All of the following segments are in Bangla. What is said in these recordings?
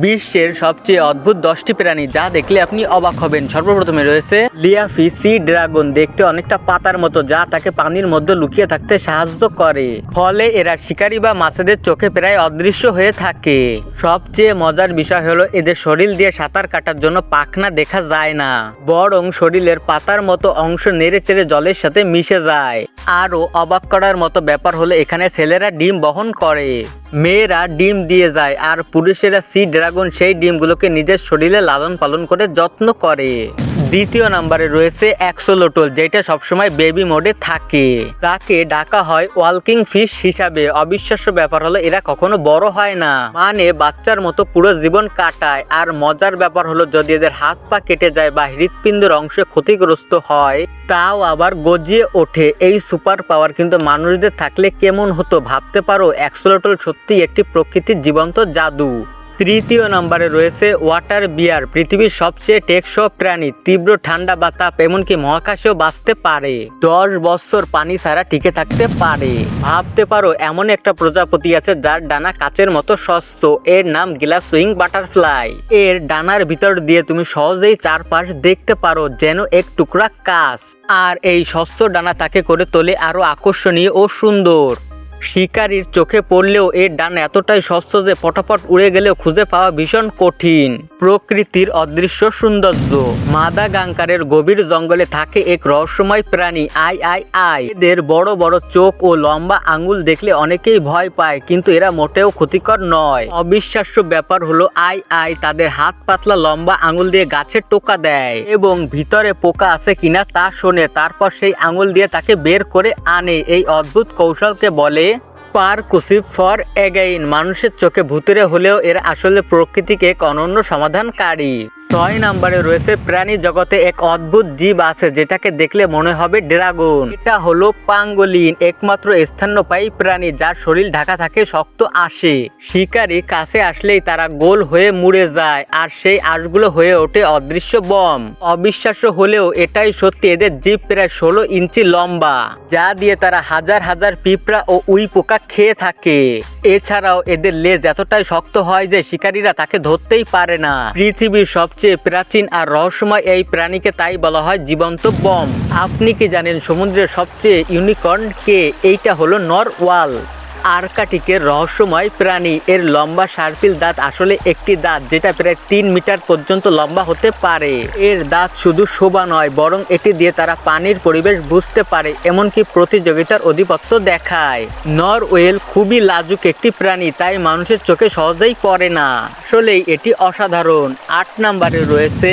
বিশ্বের সবচেয়ে অদ্ভুত দশটি প্রাণী, যা দেখলে আপনি অবাক হবেন। সর্বপ্রথমে রয়েছে লিয়াফি সি ড্রাগন। দেখতে অনেকটা পাতার মতো, যা তাকে পানির মধ্যে লুকিয়ে থাকতে সাহায্য করে। ফলে এরা শিকারী বা মাছেদের চোখে প্রায় অদৃশ্য হয়ে থাকে। সবচেয়ে মজার বিষয় হলো, এদের শরীর দিয়ে সাঁতার কাটার জন্য পাখনা দেখা যায় না। বরং শরীরের পাতার মতো অংশ নেড়ে চেড়ে জলের সাথে মিশে যায়। আরও অবাক করার মতো ব্যাপার হলো, এখানে ছেলেরা ডিম বহন করে। মেয়েরা ডিম দিয়ে যায়, আর পুরুষেরা সি ড্রাগন সেই ডিমগুলোকে নিজের শরীরে লালন পালন করে যত্ন করে। দ্বিতীয় নম্বরে রয়েছে অ্যাক্সোলোটল যেটা সবসময় বেবি মোডে থাকে। তাকে ডাকা হয় ওয়ালকিং ফিশ হিসাবে। অবিশ্বাস্য ব্যাপার হলো, এরা কখনো বড় হয় না। মানে বাচ্চার মতো পুরো জীবন কাটায়। আর মজার ব্যাপার হলো, যদি এদের হাত পা কেটে যায় বা হৃৎপিণ্ডের অংশে ক্ষতিগ্রস্ত হয়, তাও আবার গজিয়ে ওঠে। এই সুপার পাওয়ার কিন্তু মানুষদের থাকলে কেমন হতো ভাবতে পারো? অ্যাক্সোলোটল সত্যি একটি প্রকৃতির জীবন্ত জাদু। তৃতীয় নম্বরে রয়েছে ওয়াটার বিয়ার, পৃথিবীর সবচেয়ে টেকসই প্রাণী, তীব্র ঠান্ডা বা তাপ, এমনকি মহাকাশেও বাঁচতে পারে। দশ বছর পানি ছাড়া টিকে থাকতে পারে। ভাবতে পারো, এমন একটা প্রজাপতি আছে যার ডানা কাচের মতো স্বচ্ছ। এর নাম গ্লাস সুইং বাটারফ্লাই। এর ডানার ভিতর দিয়ে তুমি সহজেই চারপাশ দেখতে পারো যেন এক টুকরা কাজ আর এই স্বচ্ছ ডানা তাকে করে তোলে আরও আকর্ষণীয় ও সুন্দর। শিকারীর চোখে পড়লেও এর ডান এতটাই স্বচ্ছ যে পটাপট উড়ে গেলেও খুঁজে পাওয়া ভীষণ কঠিন। প্রকৃতির অদৃশ্য সৌন্দর্য। মাদাগাঙ্কারের গভীর জঙ্গলে থাকে এক রহস্যময় প্রাণী, আই আই আই। এদের বড় বড় চোখ ও লম্বা আঙুল দেখলে অনেকেই ভয় পায়, কিন্তু এরা মোটেও ক্ষতিকর নয়। অবিশ্বাস্য ব্যাপার হলো, আই আই তাদের হাত পাতলা লম্বা আঙুল দিয়ে গাছে টোকা দেয় এবং ভিতরে পোকা আছে কিনা তা শোনে, তারপর সেই আঙুল দিয়ে তাকে বের করে আনে। এই অদ্ভুত কৌশলকে বলে পারকুসিভ ফর এগেইন। মানুষের চোখে ভূতুরে হলেও এর আসলে প্রকৃতিকে এক অনন্য সমাধানকারী। ছয় নম্বরে রয়েছে প্রাণী জগতে এক অদ্ভুত জীব আছে, যেটাকে দেখলে মনে হবে ড্রাগন। এটা হলো পাঙ্গলিন, একমাত্র স্তন্যপায়ী প্রাণী যার শরীর ঢাকা থাকে, শক্ত আসে। শিকারী কাছে আসলেই তারা গোল হয়ে মুড়ে যায়, আর সেই আঁশগুলো হয়ে ওঠে অদৃশ্য বম। অবিশ্বাস্য হলেও এটাই সত্যি, এদের জীব প্রায় ষোলো ইঞ্চি লম্বা, যা দিয়ে তারা হাজার হাজার পিঁপড়া ও উই পোকা খেয়ে থাকে। এছাড়াও এদের লেজ এতটাই শক্ত হয় যে শিকারীরা তাকে ধরতেই পারে না। পৃথিবীর সবচেয়ে প্রাচীন আর রহস্যময় এই প্রাণীকে তাই বলা হয় জীবন্ত বম। আপনি কি জানেন সমুদ্রের সবচেয়ে ইউনিকর্ন কে? এইটা হলো নর ওয়াল আর্কাটিকের রহস্যময় প্রাণী। এর লম্বা সার্পিল দাঁত আসলে একটি দাঁত, যেটা প্রায় তিন মিটার পর্যন্ত লম্বা হতে পারে। এর দাঁত শুধু শোভা নয়, বরং এটি দিয়ে তারা পানির পরিবেশ বুঝতে পারে, এমনকি প্রতিযোগিতার অধিপত্য দেখায়। নরওয়েল খুবই লাজুক একটি প্রাণী, তাই মানুষের চোখে সহজেই পড়ে না। আসলেই এটি অসাধারণ। আট নম্বরে রয়েছে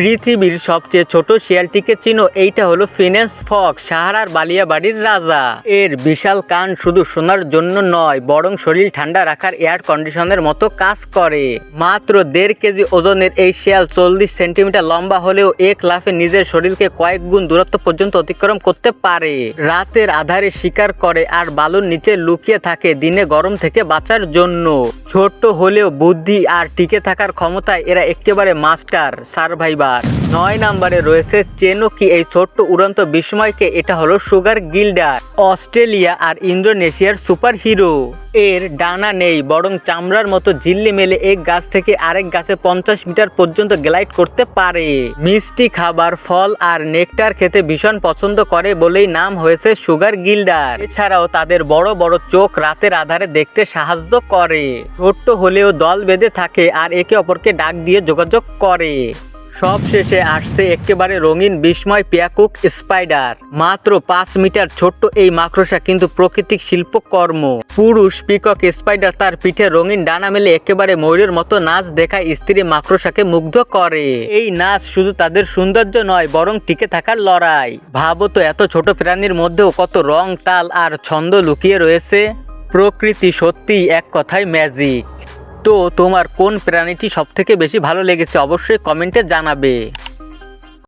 পৃথিবীর সবচেয়ে ছোট শিয়ালটিকে চিনো। এইটা হলো ফিনেন্স ফক, সাহারার বালিয়া বাড়ির রাজা। এর বিশাল কান শুধু শোনার জন্য নয়, বরং শরীর ঠান্ডা রাখার এয়ার কন্ডিশনের মতো কাজ করে। মাত্র দেড় কেজি ওজনের এই শিয়াল চল্লিশ সেন্টিমিটার লম্বা হলেও এক লাফে নিজের শরীরকে কয়েক গুণ দূরত্ব পর্যন্ত অতিক্রম করতে পারে। রাতের আধারে শিকার করে আর বালুর নিচে লুকিয়ে থাকে দিনে গরম থেকে বাঁচার জন্য। ছোট্ট হলেও বুদ্ধি আর টিকে থাকার ক্ষমতায় এরা একেবারে মাস্টার, সার্ভাইভার। নয় নম্বরে রয়েছে চেনকি, এই ছোট্ট উড়ন্ত বিস্ময়কে এটা হলো সুগার গিল্ডার, অস্ট্রেলিয়া আর ইন্দোনেশিয়ার সুপার হিরো এর ডানা নেই, বরং চামড়ার মতো ঝিল্লি মেলে এক গাছ থেকে আরেক গাছে পঞ্চাশ মিটার পর্যন্ত গ্লাইড করতে পারে। মিষ্টি খাবার, ফল আর নেকটার খেতে ভীষণ পছন্দ করে বলেই নাম হয়েছে সুগার গিল্ডার। এছাড়াও তাদের বড় বড় চোখ রাতের আধারে দেখতে সাহায্য করে। ছোট্ট হলেও দল বেঁধে থাকে আর একে অপরকে ডাক দিয়ে যোগাযোগ করে। সব শেষে আসছে একেবারে রঙিন বিস্ময় পিয়াকুক স্পাইডার। মাত্র পাঁচ মিটার ছোট্ট এই মাকড়সা কিন্তু প্রাকৃতিক শিল্পকর্ম। পুরুষ পিকক স্পাইডার তার পিঠে রঙিন ডানা মেলে একেবারে ময়ূরের মতো নাচ দেখায় স্ত্রী মাকড়সাকে মুগ্ধ করে। এই নাচ শুধু তাদের সৌন্দর্য নয়, বরং টিকে থাকার লড়াই। ভাবো তো এত ছোট প্রাণীর মধ্যেও কত রং, তাল আর ছন্দ লুকিয়ে রয়েছে। প্রকৃতি সত্যিই এক কথায় ম্যাজিক তো তোমার কোন প্রাণীটি সবথেকে বেশি ভালো লেগেছে? অবশ্যই কমেন্টে জানাবে।